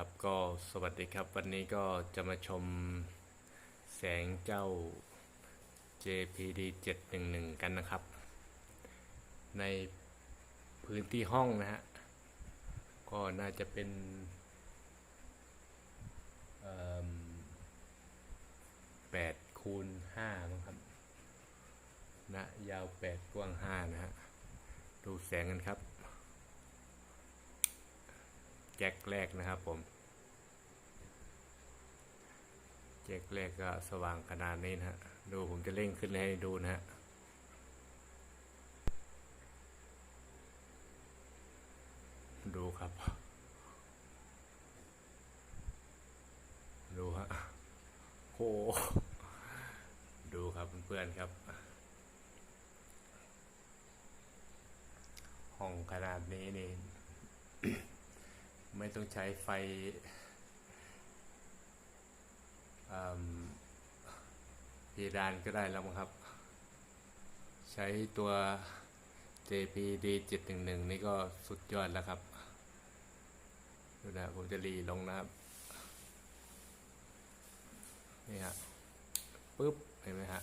ครับก็สวัสดีครับ วันนี้ก็จะมาชมแสงเจ้า JPD 711 กันนะครับ ในพื้นที่ห้องนะฮะ ก็น่าจะเป็นแปดคูณห้ามั้งครับนะยาวแปดกว้างห้านะฮะ ดูแสงกันครับ แจ็คแรกนะครับผม แจ็คแรกก็สว่างขนาดนี้นะฮะ ดูผมจะเร่งขึ้นให้ดูนะฮะดูครับ ดูฮะโหดูครับเพื่อนๆครับ ห้องขนาดนี้นี่ ไม่ต้องใช้ไฟอืมเพดานก็ได้แล้วครับ ใช้ตัว JPD 711 นี่ก็สุดยอดแล้วครับ ดูนะผมจะรีลงนะครับ นี่ฮะปึ๊บ เห็นไหมฮะ